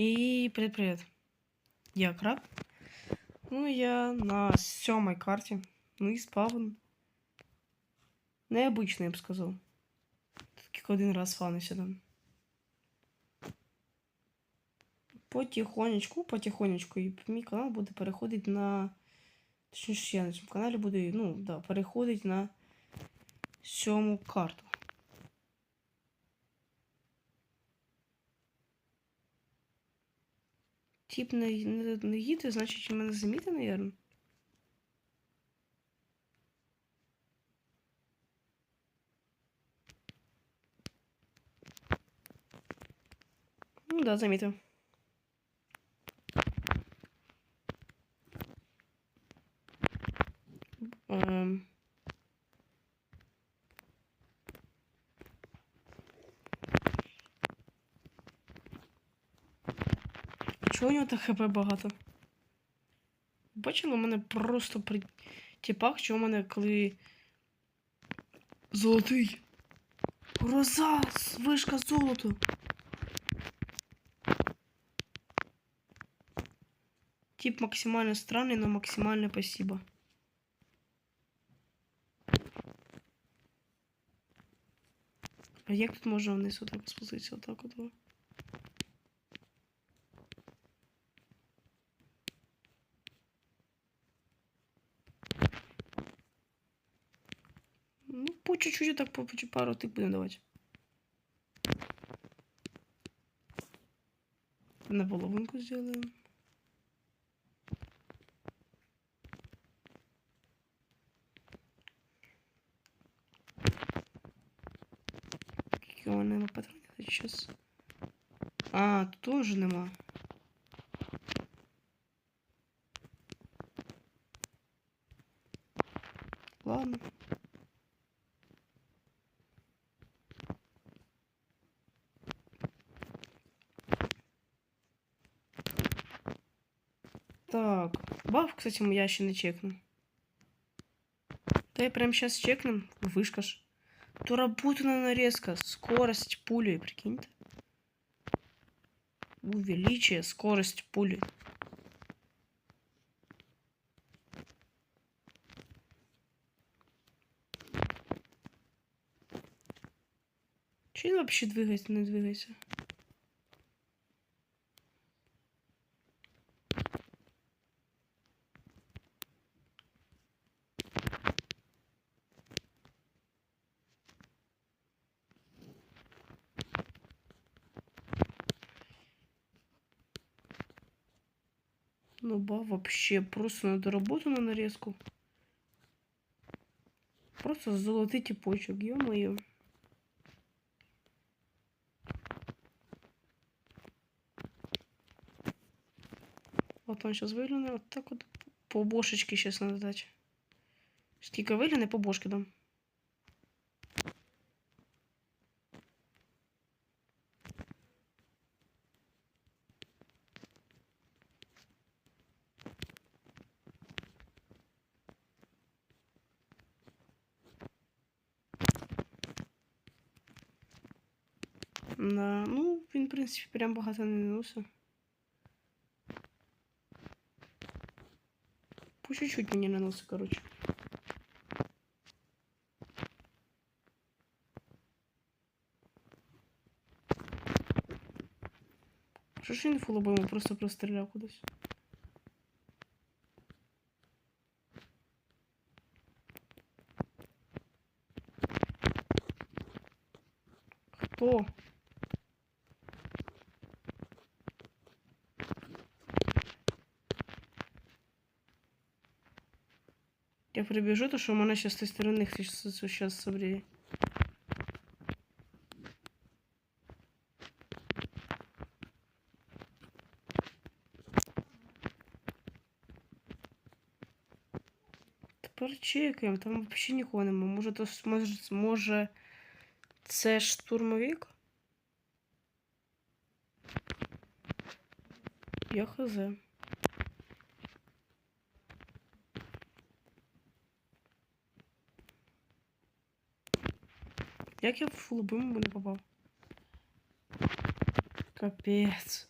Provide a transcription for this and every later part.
І привіт-привіт. Я краб. Ну, я на сьомій карті. Ну і спавн. Необычный, я б сказав. Тільки один раз фанився там. Потихонечку, потихонечку. І мій канал буде переходити на. Точніше, я на цьому каналі буду, ну, да, переходить на сьому карту. Тип не, не, не їде, значить мене замітив, наверное. Ну да, замітив. Чого у нього так хп багато? Бачили, у мене просто при тіпах, що у мене коли. Золотий. Гроза! Вишка золоту. Тип максимально странный, но максимально спасибо. А як тут можна вниз отак спуститися? Отак от. о? Ну, по чуть-чуть так по, пару тик будемо давати. На половинку сделаем. Мене нема патронів зараз. А, тут теж нема. Ладно. Баф, кстати, я ще не чекну. Да я прямо сейчас чекнем. Вышка ж. То работана нарезка. Скорость пули, прикиньте. Увеличие скорость пули. Че вообще двигается, не двигается? Ну, ба, вообще просто надо работу на нарезку. Просто золотый типочек, ё-моё. Вот он сейчас выгляне, вот так вот по бошечке сейчас надо дать. Скільки вигляне по бошки дам. Да, ну, він, в принципі, прям багато не наносив. По чуть-чуть мені наносить, короче. Що ж він фулобимо, просто простріляв кудись. Хто? Я прибіжу, то що у мене ще з тієї сторони зараз собріє. Тепер чекаємо, там взагалі нікого нема. Може, то с- може, може це штурмовик? Я хз. Як я в фулбиму не попав? Капець.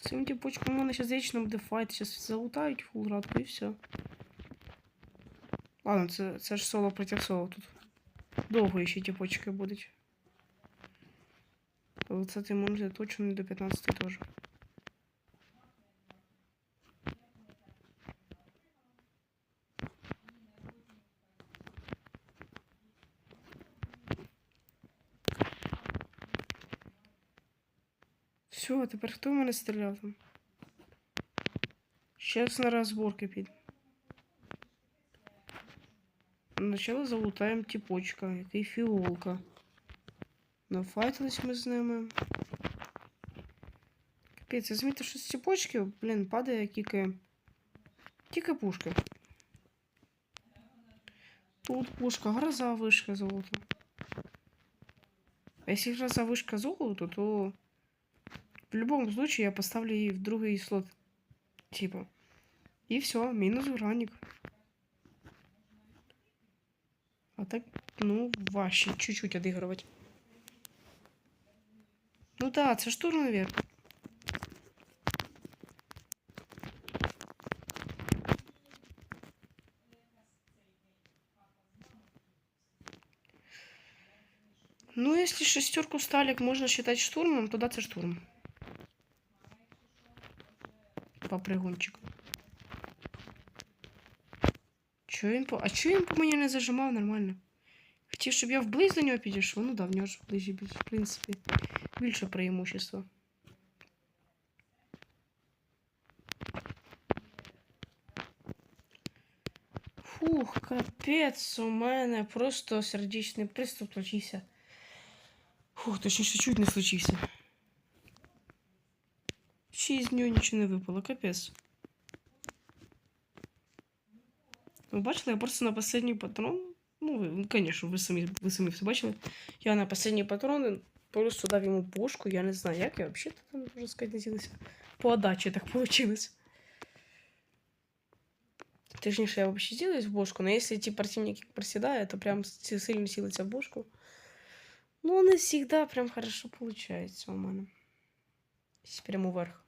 Цим тіпочком мене сейчас вечно буде файт, сейчас залутають фулградку і все. Ладно, це, це ж соло проти соло тут. Довго ще тіпочки будуть. Але це ти може точно не до 15 теж. Все, а тепер хто в мене стріляв там? Щас на розборки піде. Начало залутаємо тіпочка, який фіолка. Нафайтились ми з ними. Капець, я замітив, що з тіпочки, блін, падає тільки. Тільки пушки. Тут пушка, гроза, вишка, золото. А если гроза, вышка, золото, то в любом случае я поставлю ей в другой слот. Типа. И все, минус ураник. А так, ну, вообще чуть-чуть отыгрывать. Ну да, це ж тур наверх. Ну, если шестерку сталик можно считать штурмом, то да, це штурм. Попригунчик. Чо він по. А чо він по мені не зажимав нормально? Хотів, щоб я вблизь до нього підійшов. Ну да, в нього ж вблизі, більш- в принципі, Більше преимущество. Фух, капець, у мене просто сердечний приступ случився. Фух, точніше, чуть не случився. Ще із нього нічого не випало, капець. Ви бачили, я просто на последній патрон. Ну, ви, ну, конечно, ви самі, ви самі все бачили. Я на последній патрон просто дав йому пушку. Я не знаю, як я взагалі там, можна сказати, не. По отдачі так получилось. Точніше, я вообще силаюсь в бошку, но если эти противники проседают, то прям сильно силиться в бошку. Ну, не всегда прям хорошо получается у мене. Прямо вверх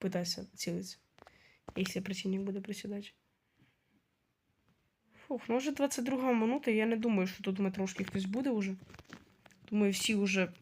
пытайся цілитися. Если противник буде приседать. Фух, ну вже 22 минута, я не думаю, що тут метрошки хтось буде уже. Думаю, всі вже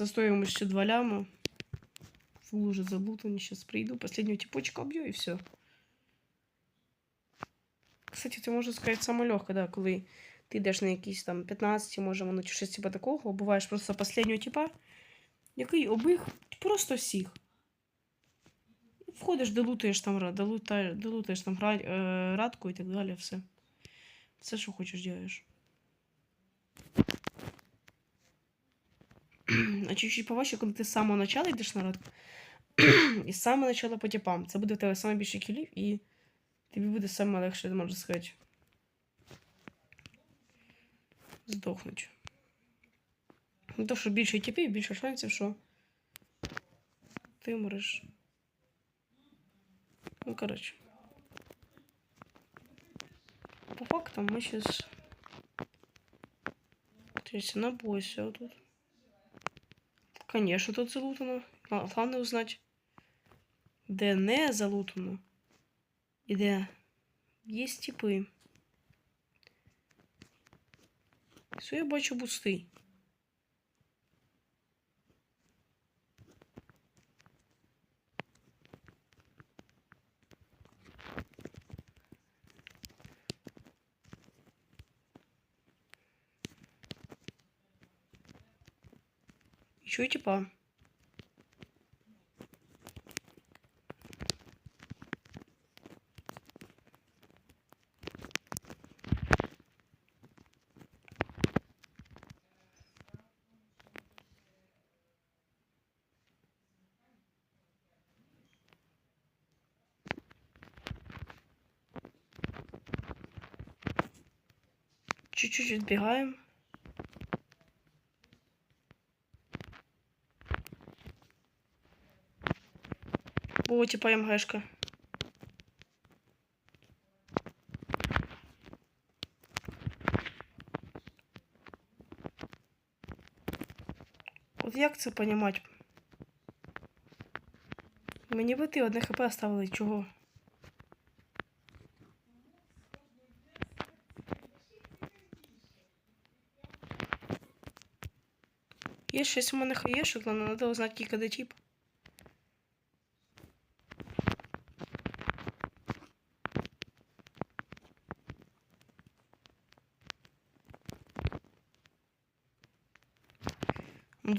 за стоїмостью 2 ляма. Уже заблутані, сейчас прийду, последнього типочка об'ю і все. Кстати, це можна сказати саме легке, да, коли ти йдеш на якісь там 15, може воно чи щось типа такого, буваєш просто последнього типа, який обих просто всіх. Входиш, долутаєш там, долутаєш, долутаєш там радку і так далі, все. Все, що хочеш, робиш. А чуть-чуть поважче, коли ти з самого начала йдеш на радку, і з самого начала по типам. Це буде в тебе саме більше кілів, і тобі буде саме легше, можна сказати. Здохнуть. Ну, то, що більше типів, більше шансів, що ти можеш. Ну, короче. По фактам мы сейчас... То на бойся вот тут. Конечно, тут залутано. Главное узнать, де не залутано. І де є типи. Все, я бачу бусти. Еще типа. Чуть-чуть отбегаем. О, типа МГшка. От як це понімати? Мені би ти одне хп оставили, чого? Є щось у мене хаєшок, але треба узнати, кілька де тип.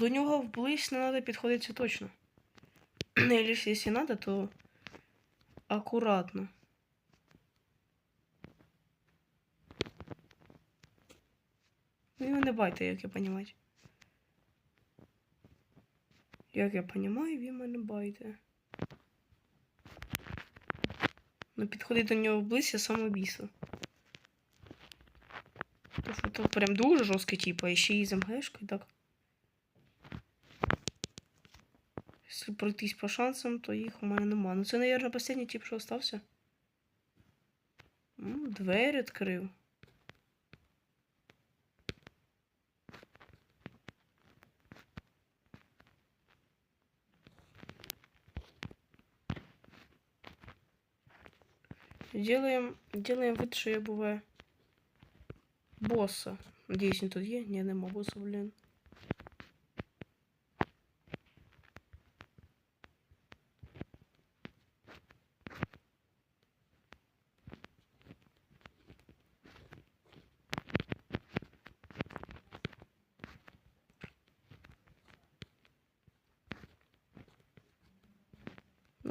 До нього вблизь не треба підходити точно. Или если надо, то аккуратно. Ну, його не байте, як я понімаю. Як я понімаю, він мене байте. Ну, підходить до нього вблизь, я самоубійство. Тому що то прям дуже жорсткий типа, ще й з МГшкою, так. Пройтись по шансам, то їх у мене нема. Ну це, мабуть, останній тип, що остався. Двері відкрив. Делаем, делаем вид, що я буваю босса. Надіюсь, він тут є? Ні, нема боса, блін.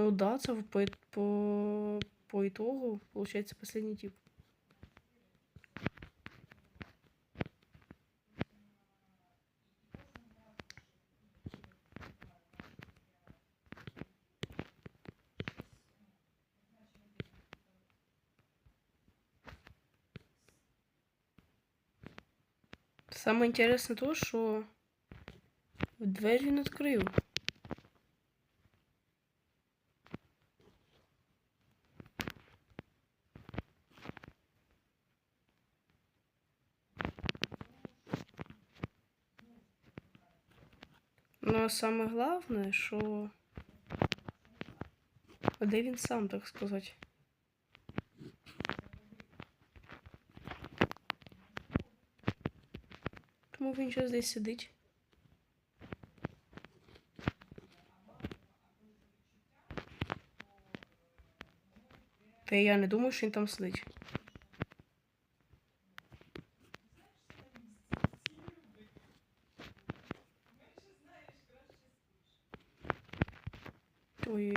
Ну да, це по, по, по итогу получается последний тип. Самое интересное то, что дверь він відкрив. Ну, саме головне, що. А де він сам, так сказати? Тому він зараз десь сидить. Та я не думаю, що він там сидить. Ой.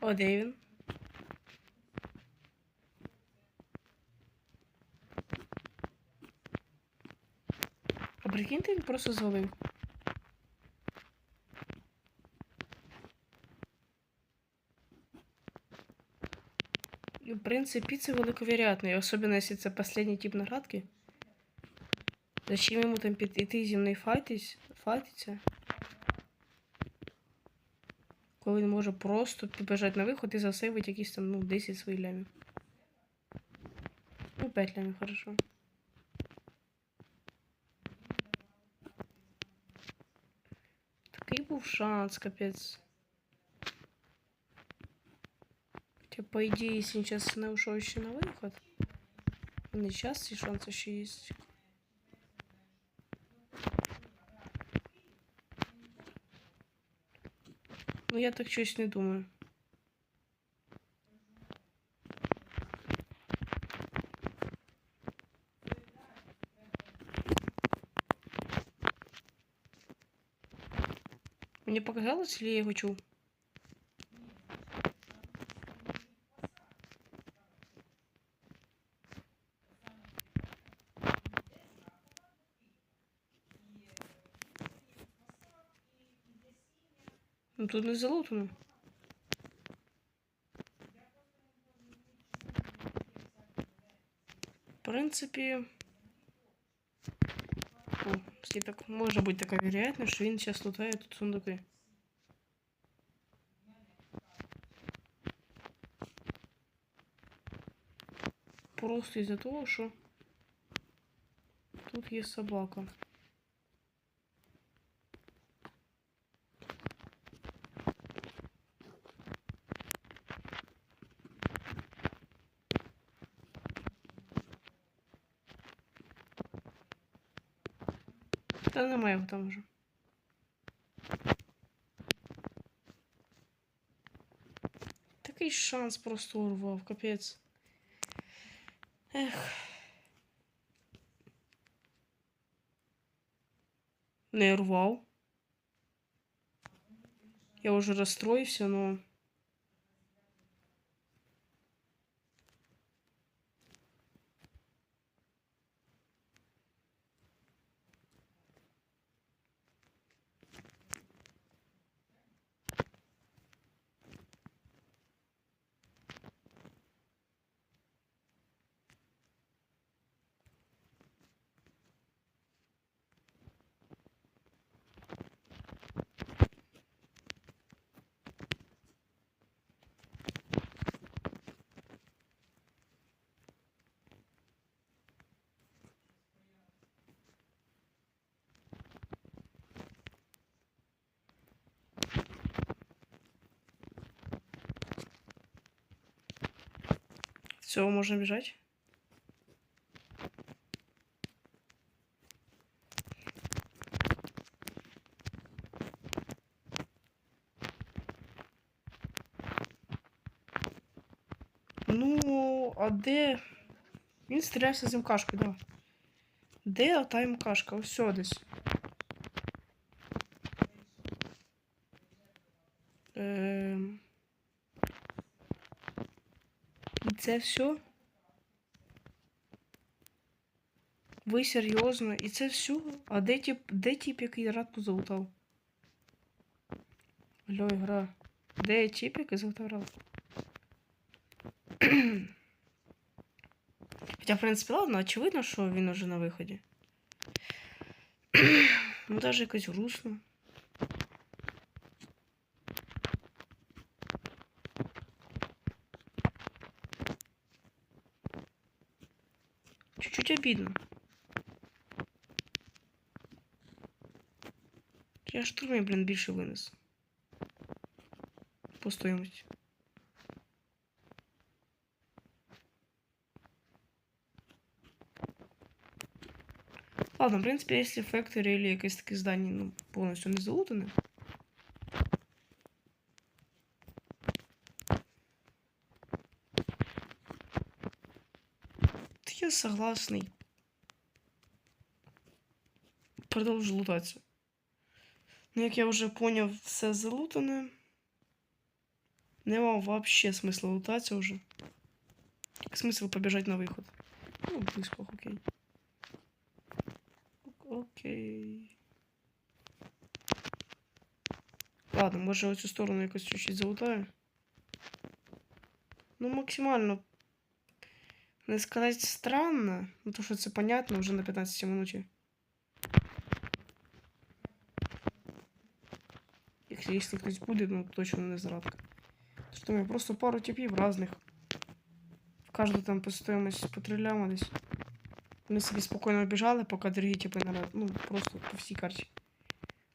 О, де він? А прикиньте, він просто звалив. Принципе, це великовероятно, і особенно если це последний тип наградки. Зачем йому там іти зі мною файтись, файтиться? Коли він може просто побежать на виход і засейвить якісь там, ну, 10 своїх лямів. Ну, 5 лямів, хорошо. Такий був шанс, капець. Хотя, по идее, если сейчас не ушел еще на выход, и сейчас и шанс еще есть. Ну, я так щось не думаю. Мне показалось, или я его чул? Ну тут не залутано. В принципі. О, якщо так може бути така вероятність, що він зараз лутає тут сундуки. просто із-за того, що тут є собака. Його там вже. Такий шанс просто урвав, капець. Ех. Не урвав. Я уже расстроился, но... Все, можно бежать. Ну, а де. Він стрілявся з МКшкою, да. Де та МКшка? Ось десь. Це все? Ви серйозно? І це все? А де тип, де тип, який радку залутав? Алло, гра. Де тип, який залутав радку? Хоча, в принципі, ладно, очевидно, що він уже на виході. ну, даже якось грустно. Чуть-чуть обидно. Я штурмі, блін, більше винес. По стоїмості. Ладно, в принципі, якщо Factory или якесь таке здання ну, повністю не залутане. То Я согласний. Продовжу лутатися. Ну, як я вже поняв, все залутане. Нема вообще смысла лутатися вже. Смысл побежать на виход. Ну, близько, окей. Окей. Ладно, може оцю сторону якось чуть-чуть залутаю. Ну, максимально. Не сказать странно, ну то що це понятно вже на 15 минуті. Якщо, якщо хтось буде, ну точно не зрадка. Що там я просто пару типів разних. В кожну там по стоїмость по трилляма десь. Вони собі спокійно біжали, поки другі типи на ну просто по всій карті.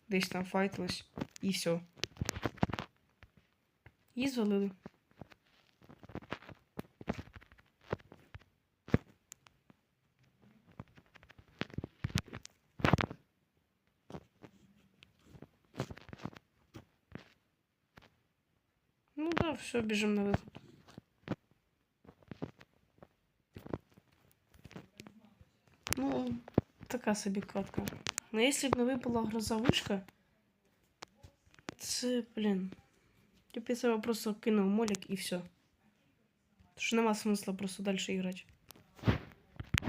Десь там файтились і все. І звалили. Ну все, бежим на выход. Ну, така собі катка. Ну, якщо б не випала грозовишка, це, блін. Я б я себе просто кинув молік і все. Тому що нема смисла просто далі грати.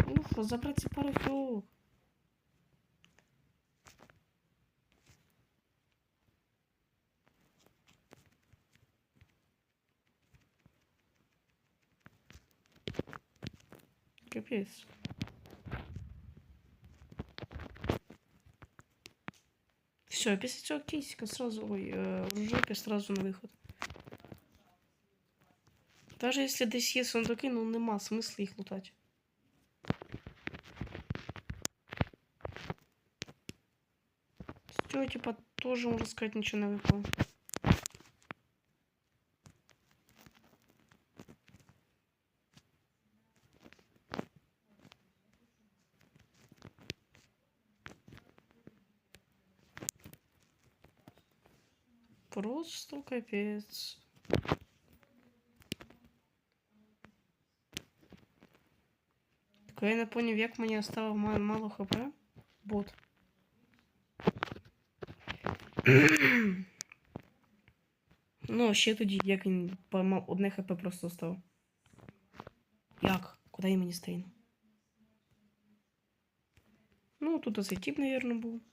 Ну, що, забрати пару фіолок. Капець. Все, після цього кейсика сразу, ой, э, ружейка сразу на виход. Даже якщо десь є сундуки, ну нема смисла їх лутати. Цього, типа, теж, можна сказати, нічого не випало. Капец. Так я не поняв, як мені оставив ма- мало хп. Бот. ну, ще тоді, як він поймав одне хп просто став. Як? Куди він мені стрін? Ну, тут оцей наверное, був.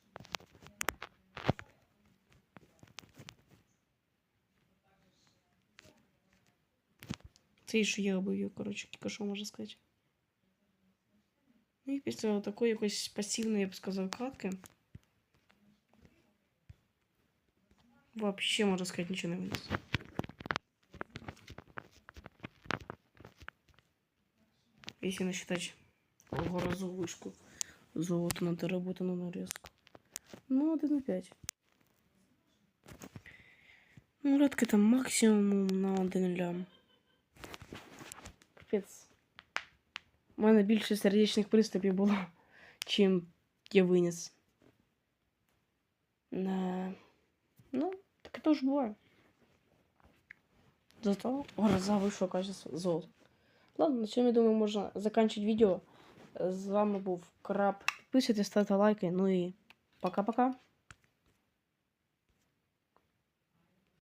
Цей, що я обою, коротше, тільки що можна сказати. Ну і після такої якоїсь пасивної, я б сказав, катки. Вообще, можна сказати, нічого не винес. Если не считать грозовую вышку. Золото на доработанную нарезку. Ну, 1,5. Ну, редко там максимум на 1 лям. Капець. У мене більше сердечних приступів було, чим я виніс. На... Ну, таке теж буває. Зато гроза вийшла качество золото. Ладно, на цьому, я думаю, можна закінчити відео. З вами був Краб. Підписуйтесь, ставте лайки. Ну і пока-пока.